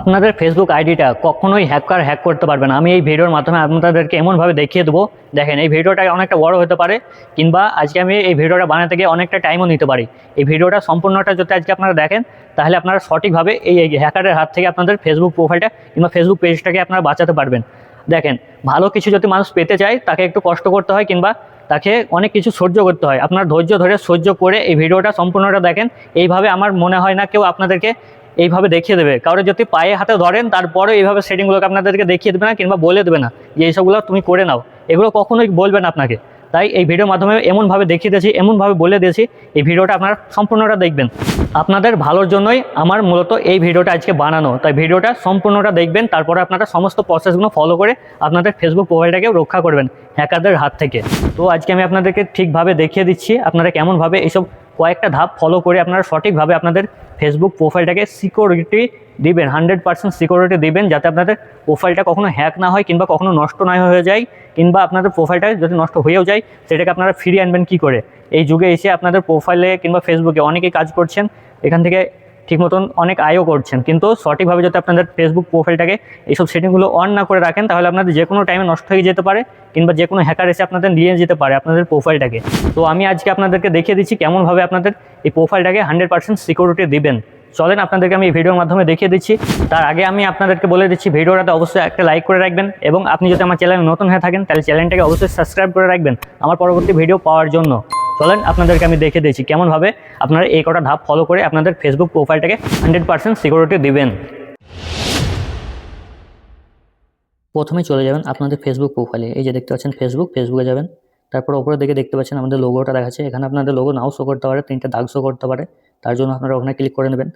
আপনাদের ফেসবুক আইডিটা কখনোই হ্যাকার হ্যাক করতে পারবে না। আমি এই ভিডিওর মাধ্যমে আপনাদেরকে এমনভাবে দেখিয়ে দেবো। দেখেন, এই ভিডিওটা অনেকটা বড় হতে পারে, কিংবা আজকে আমি এই ভিডিওটা বানাতে গিয়ে অনেকটা টাইমও নিতে পারি। এই ভিডিওটা সম্পূর্ণটা যদি আজকে আপনারা দেখেন, তাহলে আপনারা সঠিকভাবে এই হ্যাকারের হাত থেকে আপনাদের ফেসবুক প্রোফাইলটা কিংবা ফেসবুক পেজটাকে আপনারা বাঁচাতে পারবেন। দেখেন, ভালো কিছু যদি মানুষ পেতে চায়, তাকে একটু কষ্ট করতে হয়, কিংবা তাকে অনেক কিছু সহ্য করতে হয়। আপনার ধৈর্য ধরে সহ্য করে এই ভিডিওটা সম্পূর্ণটা দেখেন। এইভাবে আমার মনে হয় না কেউ আপনাদেরকে এইভাবে দেখিয়ে দেবে। কারোর যদি পায়ে হাতে ধরেন তারপরে এইভাবে সেটিংগুলোকে আপনাদেরকে দেখিয়ে দেবে না কিংবা বলে দেবে না যে এইসবগুলো তুমি করে নাও। এগুলো কখনোই না আপনাকে। তাই এই ভিডিওর মাধ্যমে এমনভাবে দেখিয়ে দিয়েছি, এমনভাবে বলে দিয়েছি, এই ভিডিওটা আপনারা সম্পূর্ণটা দেখবেন। আপনাদের ভালোর জন্যই আমার মূলত এই ভিডিওটা আজকে বানানো। তাই ভিডিওটা সম্পূর্ণটা দেখবেন, তারপরে আপনারা সমস্ত প্রসেসগুলো ফলো করে আপনাদের ফেসবুক প্রোফাইলটাকে রক্ষা করবেন হ্যাকারদের হাত থেকে। তো আজকে আমি আপনাদেরকে ঠিকভাবে দেখিয়ে দিচ্ছি, আপনারা কেমনভাবে এইসব কয়েকটা ধাপ ফলো করে আপনারা সঠিকভাবে আপনাদের ফেসবুক প্রোফাইলটাকে সিকিউরিটি দিবেন হান্ড্রেড পার্সেন্ট সিকিউরিটি দিবেন, যাতে আপনাদের প্রোফাইলটা কখনো হ্যাক না হয় কিংবা কখনো নষ্ট না হয়ে যায়, কিংবা আপনাদের প্রোফাইলটা যদি নষ্ট হয়েও যায়, সেটাকে আপনারা ফিরিয়ে আনবেন কী করে? এই যুগে এসে আপনাদের প্রোফাইলে কিংবা ফেসবুকে অনেকেই কাজ করছেন, এখান থেকে ঠিক মতন অনেক আয়ও করছেন। কিন্তু সঠিকভাবে যদি আপনাদের ফেসবুক প্রোফাইলটাকে এইসব সেটিংগুলো অন না করে রাখেন, তাহলে আপনাদের যে কোনো টাইমে নষ্ট হয়ে যেতে পারে কিংবা যে কোনো হ্যাকার এসে আপনাদের নিয়ে যেতে পারে আপনাদের প্রোফাইলটাকে তো আমি আজকে আপনাদেরকে দেখিয়ে দিচ্ছি কেমনভাবে আপনাদের এই প্রোফাইলটাকে হান্ড্রেড পার্সেন্ট সিকিউরিটি দিবেন। চলেন, আপনাদেরকে আমি এই ভিডিওর মাধ্যমে দেখিয়ে দিচ্ছি। তার আগে আমি আপনাদেরকে বলে দিচ্ছি, ভিডিওটাতে অবশ্যই একটা লাইক করে রাখবেন এবং আপনি যদি আমার চ্যানেলে নতুন হয়ে থাকেন, তাহলে চ্যানেলটাকে অবশ্যই সাবস্ক্রাইব করে রাখবেন আমার পরবর্তী ভিডিও পাওয়ার জন্য। চলেন, আপনাদেরকে আমি দেখে দিচ্ছি কেমনভাবে আপনারা এই কটা ধাপ ফলো করে আপনাদের ফেসবুক প্রোফাইলটাকে হান্ড্রেড পার্সেন্ট সিকিউরিটি দিবেন। প্রথমে চলে যাবেন আপনাদের ফেসবুক প্রোফাইলে এই যে দেখতে পাচ্ছেন ফেসবুক ফেসবুকে যাবেন। তারপর ওপরের দিকে দেখতে পাচ্ছেন আমাদের লোগোটা দেখাচ্ছে। এখানে আপনাদের লোগো নাও শো করতে পারে, তিনটে দাগ শো করতে পারে। তার জন্য আপনারা ওখানে ক্লিক করে নেবেন।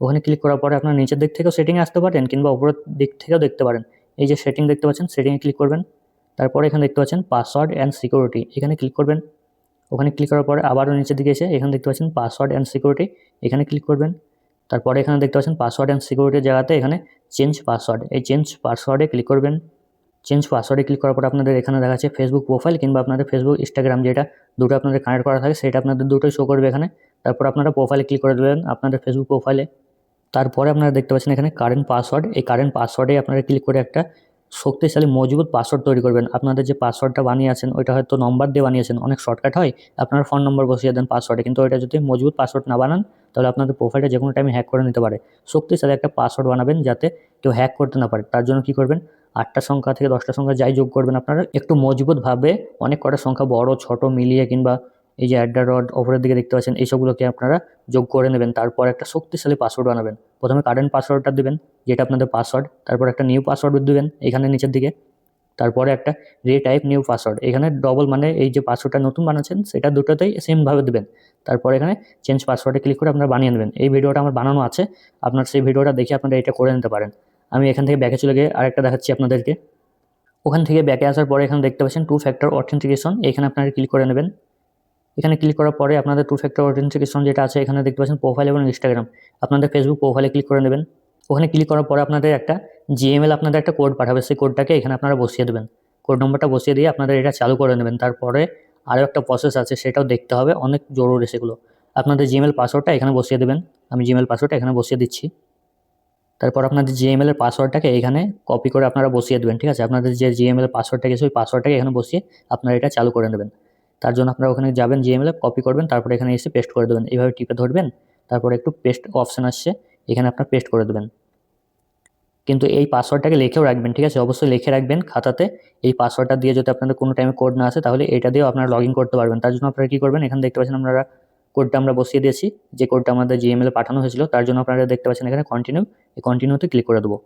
ওখানে ক্লিক করার পরে আপনার নিচের দিক থেকেও সেটিংয়ে আসতে পারেন কিংবা উপরের দিক থেকেও দেখতে পারেন। এই যে সেটিং দেখতে পাচ্ছেন সেটিংয়ে ক্লিক করবেন। তারপরে এখানে দেখতে পাচ্ছেন পাসওয়ার্ড অ্যান্ড সিকিউরিটি এখানে ক্লিক করবেন। ওখানে ক্লিক করার পরে আবারও নিচের দিকে এসে এখানে দেখতে পাচ্ছেন পাসওয়ার্ড অ্যান্ড সিকিউরিটি এখানে ক্লিক করবেন। তারপরে এখানে দেখতে পাচ্ছেন পাসওয়ার্ড অ্যান্ড সিকিউরিটির জায়গাতে এখানে চেঞ্জ পাসওয়ার্ড এই চেঞ্জ পাসওয়ার্ডে ক্লিক করবেন। চেঞ্জ পাসওয়ার্ডে ক্লিক করার পর আপনাদের এখানে দেখাচ্ছে ফেসবুক প্রোফাইল কিংবা আপনাদের ফেসবুক ইনস্টাগ্রাম যেটা দুটো আপনাদের কানেক্ট করা থাকে, সেটা আপনাদের দুটোই শো করবে এখানে। তারপর আপনারা প্রোফাইলে ক্লিক করে দেবেন আপনাদের ফেসবুক প্রোফাইলে তারপরে আপনারা দেখতে পাচ্ছেন এখানে কারেন্ট পাসওয়ার্ড এই কারেন্ট পাসওয়ার্ডে আপনারা ক্লিক করে একটা শক্তিশালী, মজবুত পাসওয়ার্ড তৈরি করবেন। আপনাদের যে পাসওয়ার্ডটা বানিয়েছেন ওইটা হয়তো নম্বর দিয়ে বানিয়েছেন, অনেক শর্টকাট হয়, আপনার ফোন নম্বর বসিয়ে দেন পাসওয়ার্ডে কিন্তু ওইটা যদি মজবুত পাসওয়ার্ড না বানান, তাহলে আপনাদের প্রোফাইলটা যে কোনো টাইমে হ্যাক করে নিতে পারে। শক্তিশালী একটা পাসওয়ার্ড বানাবেন যাতে কেউ হ্যাক করতে না পারে। তার জন্য কি করবেন? আটটা সংখ্যা থেকে দশটা সংখ্যা যাই যোগ করবেন আপনারা, একটু মজবুতভাবে অনেক কটা সংখ্যা বড়, ছোট মিলিয়ে কিংবা এই যে অ্যাডা রড ওপরের দিকে দেখতে পাচ্ছেন, এইসবগুলোকে আপনারা যোগ করে নেবেন। তারপর একটা শক্তিশালী পাসওয়ার্ড বানাবেন। প্রথমে কারেন্ট পাসওয়ার্ডটা দেবেন, যেটা আপনাদের পাসওয়ার্ড তারপর একটা নিউ পাসওয়ার্ড দেবেন এখানে নিচের দিকে, তারপরে একটা রে টাইপ নিউ পাসওয়ার্ড এখানে ডবল মানে এই যে পাসওয়ার্ডটা নতুন বানাচ্ছেন, সেটা দুটোতেই সেমভাবে দেবেন। তারপর এখানে চেঞ্জ পাসওয়ার্ডে ক্লিক করে আপনারা বানিয়ে নেবেন। এই ভিডিওটা আমার বানানো আছে, আপনার সেই ভিডিওটা দেখে আপনারা এটা করে নিতে পারেন। আমি এখান থেকে ব্যাকে চলে গিয়ে আরেকটা দেখাচ্ছি আপনাদেরকে। ওখান থেকে ব্যাকে আসার পরে এখানে দেখতে পাচ্ছেন টু ফ্যাক্টর অথেন্টিকেশন এখানে আপনারা ক্লিক করে নেবেন। এখানে ক্লিক করার পরে আপনাদের টু ফ্যাক্টর অথেন্টিকেশন যেটা আছে, এখানে দেখতে পাচ্ছেন প্রোফাইল এবং ইনস্টাগ্রাম আপনাদের ফেসবুক প্রোফাইলে ক্লিক করে নেবেন। ওখানে ক্লিক করার পরে আপনাদের একটা জিএমএল আপনাদের একটা কোড পাঠাবে। সেই কোডটাকে এখানে আপনারা বসিয়ে দেবেন। কোড নম্বরটা বসিয়ে দিয়ে আপনাদের এটা চালু করে নেবেন। তারপরে আরও একটা প্রসেস আছে, সেটাও দেখতে হবে। অনেক জরুরি সেগুলো। আপনাদের জিমেল পাসওয়ার্ডটা এখানে বসিয়ে দেবেন। আমি জিমেল পাসওয়ার্ডটা এখানে বসিয়ে দিচ্ছি। তারপর আপনাদের জিএমএল এর পাসওয়ার্ডটাকে এখানে কপি করে আপনারা বসিয়ে দেবেন, ঠিক আছে? আপনাদের যে জিএমএল এর পাসওয়ার্ডটা গেছে, ওই পাসওয়ার্ডটাকে এখানে বসিয়ে আপনারা এটা চালু করে নেবেন। তার জন্য আপনারা ওখানে যাবেন জিএমএল কপি করবেন, তারপরে এখানে এসে পেস্ট করে দেবেন। এইভাবে টিপে ধরবেন, তারপরে একটু পেস্ট অপশান আসছে, এখানে আপনার পেস্ট করে দেবেন। কিন্তু এই পাসওয়ার্ডটাকে লিখেও রাখবেন, ঠিক আছে? অবশ্যই লিখে রাখবেন খাতাতে। এই পাসওয়ার্ডটা দিয়ে যদি আপনাদের কোনো টাইমে কোড না আসে, তাহলে এটা দিয়েও আপনারা লগ করতে পারবেন। তার জন্য আপনারা কী করবেন? এখানে দেখতে পাচ্ছেন আপনারা কোডটা আমরা বসিয়ে দিয়েছি। যে কোডটা আমাদের জিএমএল পাঠানো হয়েছিল, তার জন্য আপনারা দেখতে পাচ্ছেন এখানে কন্টিনিউ এই কন্টিনিউতে ক্লিক করে দেবো।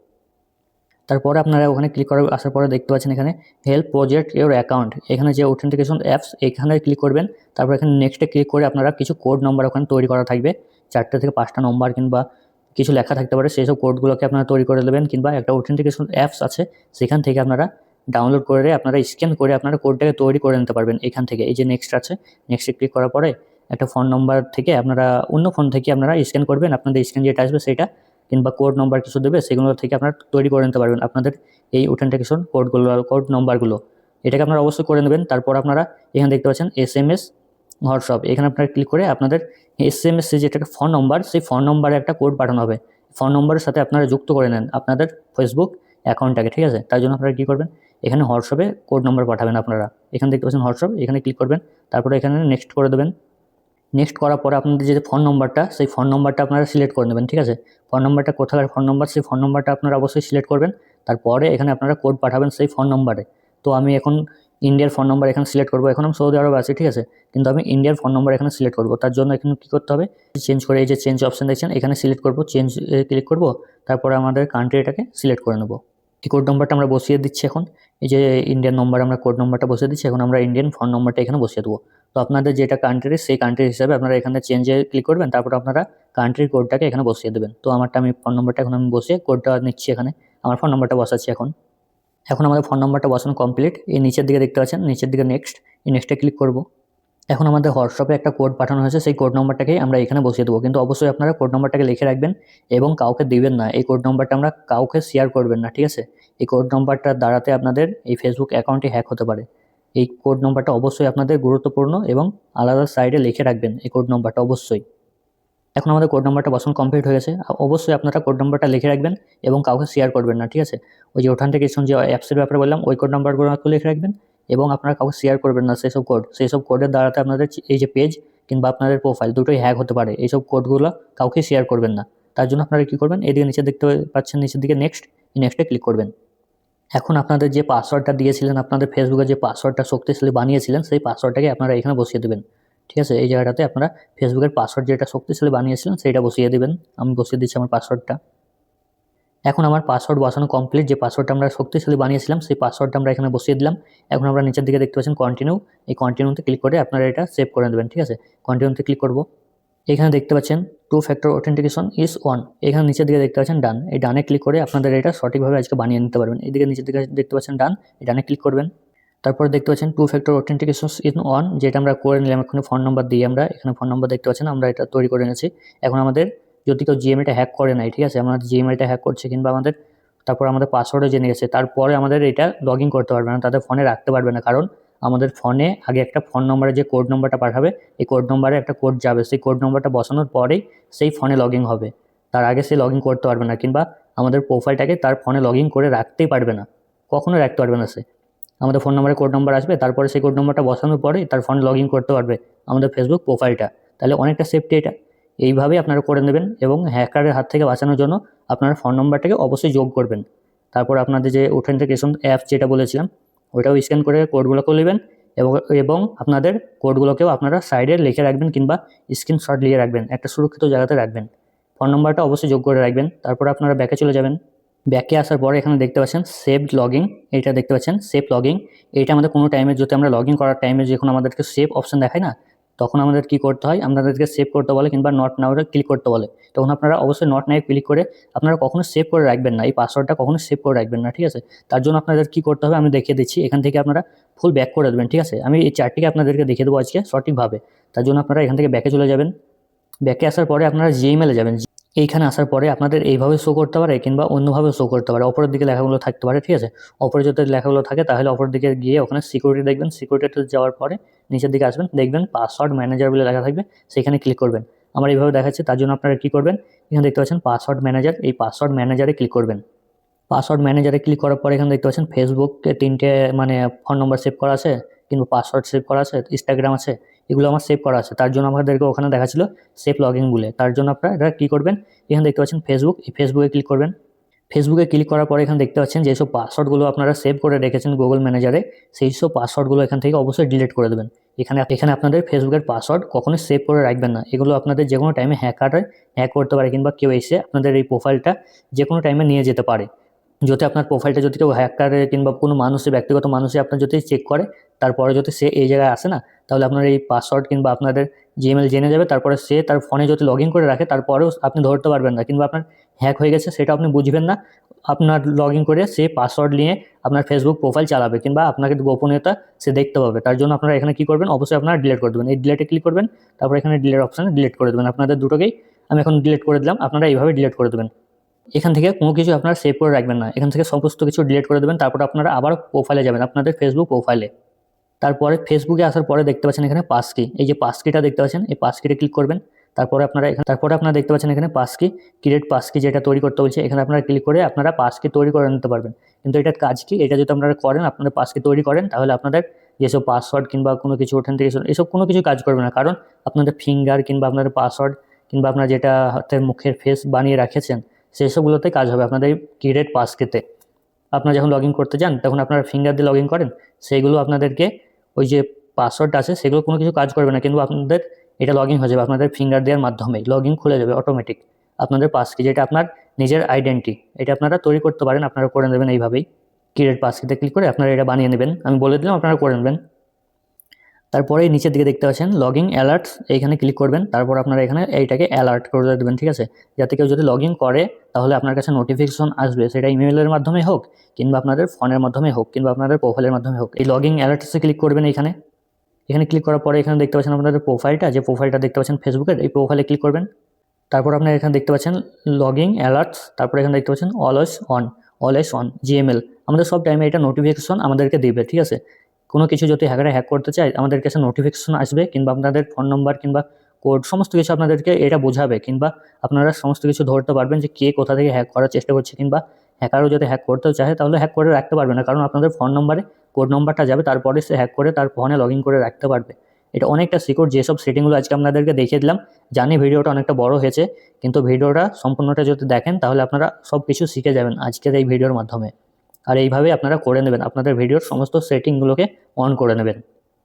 তারপরে আপনারা ওখানে ক্লিক করার, আসার পরে দেখতে পাচ্ছেন এখানে হেল্প প্রজেক্ট ইউর অ্যাকাউন্ট এখানে যে অথেন্টিকেশন অ্যাপস এখানে ক্লিক করবেন। তারপর এখানে নেক্সটে ক্লিক করে আপনারা কিছু কোড নম্বর ওখানে তৈরি করা থাকবে। চারটে থেকে পাঁচটা নম্বর কিংবা কিছু লেখা থাকতে পারে, সেই সব কোডগুলোকে আপনারা তৈরি করে দেবেন। কিংবা একটা অথেন্টিকেশন অ্যাপস আছে, সেখান থেকে আপনারা ডাউনলোড করে, আপনারা স্ক্যান করে আপনারা কোডটাকে তৈরি করে নিতে পারবেন এখান থেকে। এই যে নেক্সট আছে নেক্সটে ক্লিক করার পরে একটা ফোন নম্বর থেকে আপনারা অন্য ফোন থেকে আপনারা স্ক্যান করবেন, আপনাদের স্ক্যান যেটা আসবে সেটা, কিংবা কোড নম্বর কিছু দেবে সেগুলো থেকে আপনারা তৈরি করে নিতে পারবেন আপনাদের এই অথেন্টিকেশন কোডগুলো কোড নম্বরগুলো এটাকে আপনারা অবশ্যই করে নেবেন, তারপর আপনারা এখানে দেখতে পাচ্ছেন এস এম এস হোয়াটসঅ্যাপ এখানে আপনারা ক্লিক করে আপনাদের এস এম এস সি যেটা ফোন নম্বর সেই ফোন নম্বরে একটা কোড পাঠানো হবে। ফোন নম্বরের সাথে আপনারা যুক্ত করে নেন আপনাদের ফেসবুক অ্যাকাউন্টটাকে ঠিক আছে? তার জন্য আপনারা কী করবেন? এখানে হোয়াটসঅ্যাপে কোড নম্বর পাঠাবেন আপনারা। এখানে দেখতে পাচ্ছেন হোয়াটসঅ্যাপ এখানে ক্লিক করবেন, তারপরে এখানে নেক্সট করে দেবেন নেক্সট করার পরে আপনাদের যে ফোন নম্বরটা সেই ফোন নম্বরটা আপনারা সিলেক্ট করে নেবেন, ঠিক আছে? ফোন নম্বরটা কোথাকার ফোন নম্বর সেই ফোন নম্বরটা আপনারা অবশ্যই সিলেক্ট করবেন। তারপরে এখানে আপনারা কোড পাঠাবেন সেই ফোন নম্বরে তো আমি এখন ইন্ডিয়ার ফোন নম্বর এখানে সিলেক্ট করব, এখন আমি সৌদি আরবে আছি, ঠিক আছে? কিন্তু আমি ইন্ডিয়ার ফোন নম্বর এখানে সিলেক্ট করব। তার জন্য এখানে কী করতে হবে? চেঞ্জ করে এই যে চেঞ্জ অপশান দেখছেন, এখানে সিলেক্ট করব চেঞ্জ ক্লিক করব। তারপরে আমাদের কান্ট্রিটাকে সিলেক্ট করে নেব। এই কোড নম্বরটা আমরা বসিয়ে দিচ্ছি এখন। এই যে ইন্ডিয়ান নম্বর আমরা কোড নম্বরটা বসিয়ে দিচ্ছি, এখন আমরা ইন্ডিয়ান ফোন নম্বরটা এখানে বসিয়ে দেবো। তো আপনাদের যেটা কান্ট্রি সেই কান্ট্রি হিসাবে আপনারা এখানে চেঞ্জে ক্লিক করবেন, তারপর আপনারা কান্ট্রির কোডটাকে এখানে বসিয়ে দেবেন। তো আমারটা আমি ফোন নম্বরটা এখন আমি বসিয়ে কোডটা নিচ্ছি এখানে। আমার ফোন নম্বরটা বসাচ্ছি এখন। এখন আমাদের ফোন নম্বরটা বসানো কমপ্লিট এই নিচের দিকে দেখতে পাচ্ছেন, নিচের দিকে নেক্সট এই নেক্সটে ক্লিক করব। এখন আমাদের হোয়াটসঅ্যাপে একটা কোড পাঠানো হয়েছে, সেই কোড নম্বরটাকেই আমরা এখানে বসিয়ে দেবো। কিন্তু অবশ্যই আপনারা কোড নম্বরটাকে লিখে রাখবেন এবং কাউকে দিবেন না। এই কোড নম্বরটা আমরা কাউকে শেয়ার করবেন না, ঠিক আছে? এই কোড নম্বরটার দ্বারাতে আপনাদের এই ফেসবুক অ্যাকাউন্টটি হ্যাক হতে পারে। এই কোড নম্বরটা অবশ্যই আপনাদের গুরুত্বপূর্ণ এবং আলাদা সাইডে লিখে রাখবেন এই কোড নম্বরটা অবশ্যই। এখন আমাদের কোড নম্বরটা বসানো কমপ্লিট হয়ে গেছে। অবশ্যই আপনারা কোড নম্বরটা লিখে রাখবেন এবং কাউকে শেয়ার করবেন না, ঠিক আছে? ওই যে ওখান থেকে কিছু যে অ্যাপসের ব্যাপারে বললাম, ওই কোড নাম্বারগুলো লিখে রাখবেন এবং আপনারা কাউকে শেয়ার করবেন না সেই সব কোড সেই সব কোডের দ্বারাতে আপনাদের এই যে পেজ কিংবা আপনাদের প্রোফাইল দুটোই হ্যাক হতে পারে। এইসব কোডগুলো কাউকে শেয়ার করবেন না। তার জন্য আপনারা কী করবেন? এদিকে নিচে দেখতে পাচ্ছেন, নিচের দিকে নেক্সট নেক্সটে ক্লিক করবেন। এখন আপনাদের যে পাসওয়ার্ডটা দিয়েছিলেন, আপনাদের ফেসবুকে যে পাসওয়ার্ডটা শক্তিশালী বানিয়েছিলেন, সেই পাসওয়ার্ডটাকে আপনারা এখানে বসিয়ে দেবেন। ঠিক আছে? এই জায়গাটাতে আপনারা ফেসবুকের পাসওয়ার্ড যেটা শক্তিশালী বানিয়েছিলেন, সেইটা বসিয়ে দেবেন। আমি বসিয়ে দিচ্ছি আমার পাসওয়ার্ডটা। এখন আমার পাসওয়ার্ড বসানো কমপ্লিট যে পাসওয়ার্ডটা আমরা শক্তিশালী বানিয়েছিলাম, সেই পাসওয়ার্ডটা আমরা এখানে বসিয়ে দিলাম। এখন আমরা নিচের দিকে দেখতে পাচ্ছেন কন্টিনিউ এই কন্টিনিউতে ক্লিক করে আপনারা এটা সেভ করে দেবেন ঠিক আছে? কন্টিনিউতে ক্লিক করব। এখানে দেখতে পাচ্ছেন two factor authentication is one এখানে নিচের দিকে দেখতে পাচ্ছেন ডান এই ডানে ক্লিক করে আপনাদের এটা সঠিকভাবে আজকে বানিয়ে নিতে পারবেন। এদিকে নিচের দিকে দেখতে পাচ্ছেন ডান এই ডানে ক্লিক করবেন। তারপর দেখতে পাচ্ছেন two factor authentication in one যেটা আমরা করে নিলাম এখানে ফোন নাম্বার দিয়ে আমরা। এখানে ফোন নাম্বার দেখতে পাচ্ছেন, আমরা এটা তৈরি করে নিয়েছি। এখন আমাদের যদি কেউ জিএমএটা হ্যাক করে নাই ঠিক আছে? আমাদের জিএমএটা হ্যাক করছে কিংবা আমাদের তারপর আমাদের পাসওয়ার্ডও জেনে গেছে, তারপরে আমাদের এটা লগ করতে পারবে না, তাদের ফোনে রাখতে পারবে না। কারণ আমাদের ফোনে আগে একটা ফোন নম্বরে যে কোড নম্বরটা পাঠাবে, এই কোড নম্বরে একটা কোড যাবে। সেই কোড নম্বরটা বসানোর পরেই সেই ফোনে লগ হবে। তার আগে সে লগ করতে পারবে না, কিংবা আমাদের প্রোফাইলটাকে তার ফোনে লগ করে রাখতেই পারবে না। কখনো রাখতে পারবে না সে। আমাদের ফোন নম্বরে কোড নম্বর আসবে, তারপরে সেই কোড নম্বরটা বসানোর পরেই তার ফোনে লগ করতে পারবে আমাদের ফেসবুক প্রোফাইলটা তাহলে অনেকটা সেফটি এটা। এইভাবেই আপনারা করে নেবেন এবং হ্যাকারের হাত থেকে বাঁচানোর জন্য আপনার ফোন নম্বরটাকে অবশ্যই যোগ করবেন। তারপর আপনাদের যে অথেন্টিকেশন অ্যাপ যেটা বলেছিলাম ওইটাও স্ক্যান করে কোডগুলোকেও নেবেন এবং এবং আপনাদের কোডগুলোকেও আপনারা সাইডে লিখে রাখবেন কিংবা স্ক্রিনশট নিয়ে রাখবেন, একটা সুরক্ষিত জায়গাতে রাখবেন। ফোন নম্বরটা অবশ্যই যোগ করে রাখবেন, তারপর আপনারা ব্যাকে চলে যাবেন। ব্যাকে আসার পরে এখানে দেখতে পাচ্ছেন সেভ লগিং এটা দেখতে পাচ্ছেন সেভ লগিং এটা আমাদের কোনো টাইমে যদি আমরা লগিং করার টাইমে যখন আমাদেরকে সেভ অপশন দেখায় না তখন আমাদের কি করতে হয়? আপনাদেরকে সেভ করতে বলে কিংবা নট নাওটা ক্লিক করতে বলে। তখন আপনারা অবশ্যই নট নাও ক্লিক করে আপনারা কখনো সেভ করে রাখবেন না। এই পাসওয়ার্ডটা কখনো সেভ করে রাখবেন না, ঠিক আছে? তার জন্য আপনাদের কি করতে হবে? আমি দেখিয়ে দিচ্ছি। এখান থেকে আপনারা ফুল ব্যাক করে দেবেন, ঠিক আছে? আমি এই চারটিকে আপনাদেরকে দেখিয়ে দেবো আজকে সঠিকভাবে। তার জন্য আপনারা এখান থেকে ব্যাকে চলে যাবেন। ব্যাকে আসার পরে আপনারা জিমেলে যাবেন। এইখানে আসার পরে আপনাদের এইভাবে শো করতে পারে কিংবা অন্যভাবে শো করতে পারে। অপরের দিকে লেখাগুলো থাকতে পারে, ঠিক আছে? অপরে যদি লেখাগুলো থাকে, তাহলে অপরের দিকে গিয়ে ওখানে সিকিউরিটি দেখবেন। সিকিউরিটিতে যাওয়ার পরে নিচের দিকে আসবেন, দেখবেন পাসওয়ার্ড ম্যানেজার বলে লেখা থাকবে, সেখানে ক্লিক করবেন। আমার এইভাবে দেখাচ্ছে, তার জন্য আপনারা কী করবেন? এখানে দেখতে পাচ্ছেন পাসওয়ার্ড ম্যানেজার এই পাসওয়ার্ড ম্যানেজারে ক্লিক করবেন। পাসওয়ার্ড ম্যানেজারে ক্লিক করার পরে এখানে দেখতে পাচ্ছেন ফেসবুকে তিনটে মানে ফোন নম্বর সেভ করা আছে, কিংবা পাসওয়ার্ড সেভ করা আছে ইনস্টাগ্রাম আছে এগুলো আমার সেভ করা আছে। তার জন্য আমাদেরকে ওখানে দেখাচ্ছিল সেভ লগ ইন বলে। তার জন্য আপনারা এটা কী করবেন? এখানে দেখতে পাচ্ছেন ফেসবুক এই ফেসবুকে ক্লিক করবেন। ফেসবুকে ক্লিক করার পরে এখানে দেখতে পাচ্ছেন যেসব পাসওয়ার্ডগুলো আপনারা সেভ করে রেখেছেন গুগল ম্যানেজারে সেই সব পাসওয়ার্ডগুলো এখান থেকে অবশ্যই ডিলিট করে দেবেন। এখানে এখানে আপনাদের ফেসবুকের পাসওয়ার্ড কখনোই সেভ করে রাখবেন না। এগুলো আপনাদের যে কোনো টাইমে হ্যাকারে হ্যাক করতে পারে কিংবা কেউ এসে আপনাদের এই প্রোফাইলটা যে কোনো টাইমে নিয়ে যেতে পারে। যদি আপনার প্রোফাইলটা যদি কেউ হ্যাকারে কিংবা কোনো মানুষের ব্যক্তিগত মানুষে আপনার যদি চেক করে, তারপরে যদি সে এই জায়গায় আসে না, তাহলে আপনার এই পাসওয়ার্ড কিংবা আপনাদের জিমেল জেনে যাবে, তারপরে সে তার ফোনে যদি লগ করে রাখে, তারপরেও আপনি ধরতে পারবেন না। কিংবা আপনার হ্যাক হয়ে গেছে, সেটা আপনি বুঝবেন না। আপনার লগ করে সে পাসওয়ার্ড নিয়ে আপনার ফেসবুক প্রোফাইল চালাবে কিংবা আপনাকে গোপনীয়তা সে দেখতে পাবে। তার জন্য আপনারা এখানে কী করবেন? অবশ্যই আপনারা ডিলিট করে দেবেন। এই ডিলেটে ক্লিক করবেন, তারপর এখানে ডিলেট অপশানে ডিলিট করে দেবেন। আপনাদের দুটোকেই আমি এখন ডিলিট করে দিলাম। আপনারা এইভাবে ডিলিট করে দেবেন। এখান থেকে কোনো কিছু আপনারা সেভ করে রাখবেন না। এখান থেকে সমস্ত কিছু ডিলিট করে দেবেন, তারপর আপনারা আবার প্রোফাইলে যাবেন, আপনাদের ফেসবুক প্রোফাইলে তারপরে ফেসবুকে আসার পরে দেখতে পাচ্ছেন এখানে পাসকি এই যে পাসকিটা দেখতে পাচ্ছেন, এই পাসকিটা ক্লিক করবেন। তারপরে আপনারা এখানে, তারপরে আপনারা দেখতে পাচ্ছেন এখানে পাসকি ক্রিয়েট পাসকি যেটা তৈরি করতে বলছে, এখানে আপনারা ক্লিক করে আপনারা পাস কি তৈরি করে নিতে পারবেন। কিন্তু এটার কাজ কি? এটা যদি আপনারা করেন, আপনারা পাস কি তৈরি করেন, তাহলে আপনাদের যেসব পাসওয়ার্ড কিংবা কোনো কিছু ওখান থেকে এসব কোনো কিছু কাজ করবে না। কারণ আপনাদের ফিঙ্গার কিংবা আপনাদের পাসওয়ার্ড কিংবা আপনারা যেটা হাতের মুখের ফেস বানিয়ে রাখেছেন সেই সবগুলোতে কাজ হবে আপনাদের ক্রিয়েট পাসকেতে আপনারা যখন লগ করতে যান, তখন আপনারা ফিঙ্গার দিয়ে লগ করেন, সেইগুলো আপনাদেরকে ওই যে পাসওয়ার্ড আছে, সেগুলো কোনো কিছু কাজ করবে না, কিন্তু আপনাদের এটা লগ হয়ে যাবে, আপনাদের ফিঙ্গার দেওয়ার মাধ্যমে লগ খুলে যাবে অটোমেটিক আপনাদের পাসকি যেটা আপনার নিজের আইডেন্টি এটা আপনারা তৈরি করতে পারেন, আপনারা করে নেবেন এইভাবেই। ক্রিয়েট পাসকিতে ক্লিক করে আপনারা এটা বানিয়ে নেবেন, আমি বলে দিলাম, আপনারা করে নেবেন। তারপরে নিচের দিকে দেখতে পাচ্ছেন লগিং অ্যালার্টস এইখানে ক্লিক করবেন, তারপর আপনারা এখানে এইটাকে অ্যালার্ট করে দেবেন, ঠিক আছে? যাতে কেউ যদি লগ করে, তাহলে আপনার কাছে নোটিফিকেশন আসবে, সেটা ইমেলের মাধ্যমে হোক, কিংবা আপনাদের ফোনের মাধ্যমে হোক, কিংবা আপনাদের প্রোফাইলের মাধ্যমে হোক। এই লগিং অ্যালার্টসে ক্লিক করবেন এখানে এখানে ক্লিক করার পরে এখানে দেখতে পাচ্ছেন আপনাদের প্রোফাইলটা যে প্রোফাইলটা দেখতে পাচ্ছেন ফেসবুকের এই প্রোফাইলে ক্লিক করবেন। তারপর আপনার এখানে দেখতে পাচ্ছেন লগিং অ্যালার্টস তারপর এখানে দেখতে পাচ্ছেন always on always on Gmail আমাদের সব টাইমে এটা নোটিফিকেশন আমাদেরকে দিবে, ঠিক আছে? কোনো কিছু যদি হ্যাকারে হ্যাক করতে চায়, আমাদের কাছে নোটিফিকেশন আসবে কিংবা আপনাদের ফোন নম্বর কিংবা কোড সমস্ত কিছু আপনাদেরকে এটা বোঝাবে কিংবা আপনারা সমস্ত কিছু ধরতে পারবেন যে কে কোথা থেকে হ্যাক করার চেষ্টা করছে কিংবা হ্যাকারও যদি হ্যাক করতেও চায় তাহলে হ্যাক করে রাখতে পারবে না। কারণ আপনাদের ফোন নম্বরে কোড নম্বরটা যাবে, তারপরে সে হ্যাক করে তার ফোনে লগ করে রাখতে পারবে। এটা অনেকটা সিকিউর যেসব সেটিংগুলো আজকে আপনাদেরকে দেখিয়ে দিলাম। জানি ভিডিওটা অনেকটা বড় হয়েছে, কিন্তু ভিডিওটা সম্পূর্ণটা যদি দেখেন তাহলে আপনারা সব কিছু শিখে যাবেন আজকের এই ভিডিওর মাধ্যমে। আর এইভাবে আপনারা করে নেবেন। আপনাদের ভিডিওর সমস্ত সেটিংগুলোকে অন করে নেবেন।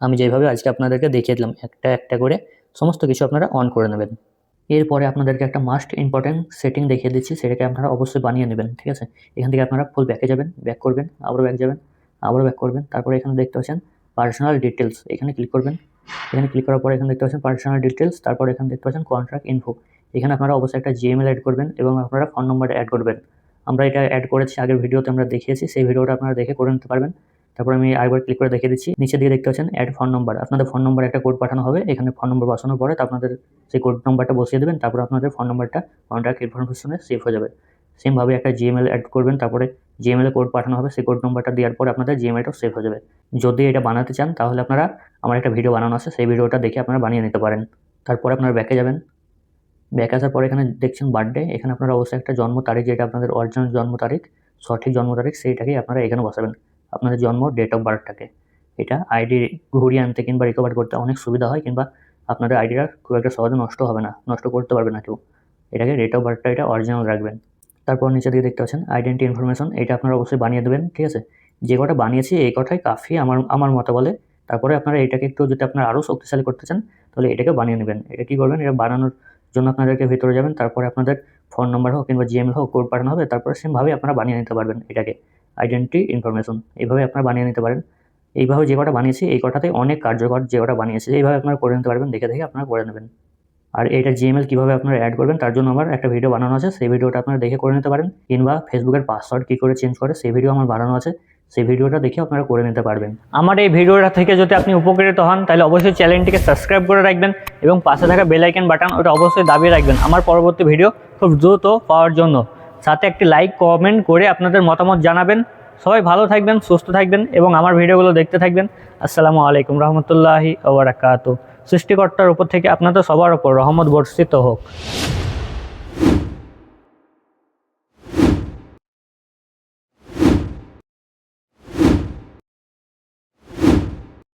আমি যেভাবে আজকে আপনাদেরকে দেখিয়ে দিলাম, একটা একটা করে সমস্ত কিছু আপনারা অন করে নেবেন। এরপরে আপনাদেরকে একটা মাস্ট ইম্পর্ট্যান্ট সেটিং দেখিয়ে দিচ্ছি, সেটাকে আপনারা অবশ্যই বানিয়ে নেবেন, ঠিক আছে? এখান থেকে আপনারা ফুল ব্যাকে যাবেন ব্যাক করবেন, আবারও ব্যাক যাবেন, আবারও ব্যাক করবেন, তারপরে এখানে দেখতে পাচ্ছেন পার্সোনাল ডিটেলস এখানে ক্লিক করবেন। এখানে ক্লিক করার পরে এখানে দেখতে পাচ্ছেন পার্সোনাল ডিটেলস তারপর এখানে দেখতে পাচ্ছেন কন্ট্রাক্ট ইনফো এখানে আপনারা অবশ্যই একটা জিএমএল অ্যাড করবেন এবং আপনারা ফোন নম্বর অ্যাড করবেন। আমরা এটা অ্যাড করেছি, আগের ভিডিওতে আমরা দেখিয়েছি, সেই ভিডিওটা আপনারা দেখে করে নিতে পারবেন। তারপর আমি আরেকবার ক্লিক করে দেখিয়ে দিচ্ছি, নিচে দিকে দেখতে পাচ্ছেন অ্যাড ফোন নম্বর আপনাদের ফোন নম্বর একটা কোড পাঠানো হবে, এখানে ফোন নম্বর বসানোর পরে আপনাদের সেই কোড নম্বরটা বসিয়ে দেবেন, তারপর আপনাদের ফোন নম্বরটা কন্ট্যাক্ট ইনফরমেশনে সেভ হয়ে যাবে। সেমভাবে একটা জিএমএল অ্যাড করবেন, তারপরে জিএমএল কোড পাঠানো হবে, সেই কোড নম্বরটা দেওয়ার পরে আপনাদের জিএমএলটাও সেভ হয়ে যাবে। যদি এটা বানাতে চান, তাহলে আপনারা আমার একটা ভিডিও বানানো আছে, সেই ভিডিওটা দেখে আপনারা বানিয়ে নিতে পারেন। তারপরে আপনারা ব্যাকে যাবেন। ব্যাক আসার পরে এখানে দেখছেন বার্থডে এখানে আপনারা অবশ্যই একটা জন্ম তারিখ, যেটা আপনাদের অরিজিনাল জন্ম তারিখ, সঠিক জন্ম তারিখ, সেইটাকেই আপনারা এখানে বসাবেন। আপনাদের জন্ম ডেট অফ বার্থটাকে এটা আইডি ঘুরিয়ে আনতে কিংবা রিকভার করতে অনেক সুবিধা হয়, কিংবা আপনাদের আইডিটা খুব একটা সহজে নষ্ট হবে না, নষ্ট করতে পারবে না কেউ। এটাকে ডেট অফ বার্থটা এটা অরিজিনাল রাখবেন। তারপর নিচে দিকে দেখতে পাচ্ছেন আইডেন্টি ইনফরমেশন এটা আপনারা অবশ্যই বানিয়ে দেবেন, ঠিক আছে? যে কটা বানিয়েছি, এই কটাই কাফি আমার আমার মতো বলে। তারপরে আপনারা এটাকে একটু যদি আপনারা আরও শক্তিশালী করতে চান, তাহলে এটাকে বানিয়ে নেবেন। এটা কী করবেন? এটা বানানোর জন্য আপনাদেরকে ভিতরে যাবেন, তারপরে আপনাদের ফোন নম্বর হোক কিংবা জিএমএল হোক কোড পাঠানো হবে, তারপরে সেমভাবে আপনারা বানিয়ে নিতে পারবেন এটাকে। আইডেন্টি ইনফরমেশন এইভাবে আপনারা বানিয়ে নিতে পারেন। এইভাবে যে কটা বানিয়েছি, এই কটাতে অনেক কার্যকর যে কটা বানিয়েছি, এইভাবে আপনারা করে নিতে পারবেন, দেখে দেখে আপনারা করে নেবেন। আর এটা জিএমএল কীভাবে আপনারা অ্যাড করবেন, তার জন্য আমার একটা ভিডিও বানানো আছে, সেই ভিডিওটা আপনারা দেখে করে নিতে পারেন। কিংবা ফেসবুকের পাসওয়ার্ড কী করে চেঞ্জ করে, সেই ভিডিও আমার বানানো আছে। সেই ভিডিওটা দেখে আপনারা করে নিতে পারবেন। আমার এই ভিডিওটা থেকে যদি আপনি উপকৃত হন, তাহলে অবশ্যই চ্যানেলটিকে সাবস্ক্রাইব করে রাখবেন এবং পাশে থাকা বেল আইকন বাটন ওটা অবশ্যই দাবিয়ে রাখবেন আমার পরবর্তী ভিডিও খুব দ্রুত পাওয়ার জন্য। সাথে একটি লাইক, কমেন্ট করে আপনাদের মতামত জানাবেন। সবাই ভালো থাকবেন, সুস্থ থাকবেন এবং আমার ভিডিওগুলো দেখতে থাকবেন। আসসালামু আলাইকুম রহমতুল্লাহি ওবরাকাতু। সৃষ্টিকর্তার উপর থেকে আপনাদের সবার ওপর রহমত বর্ষিত হোক।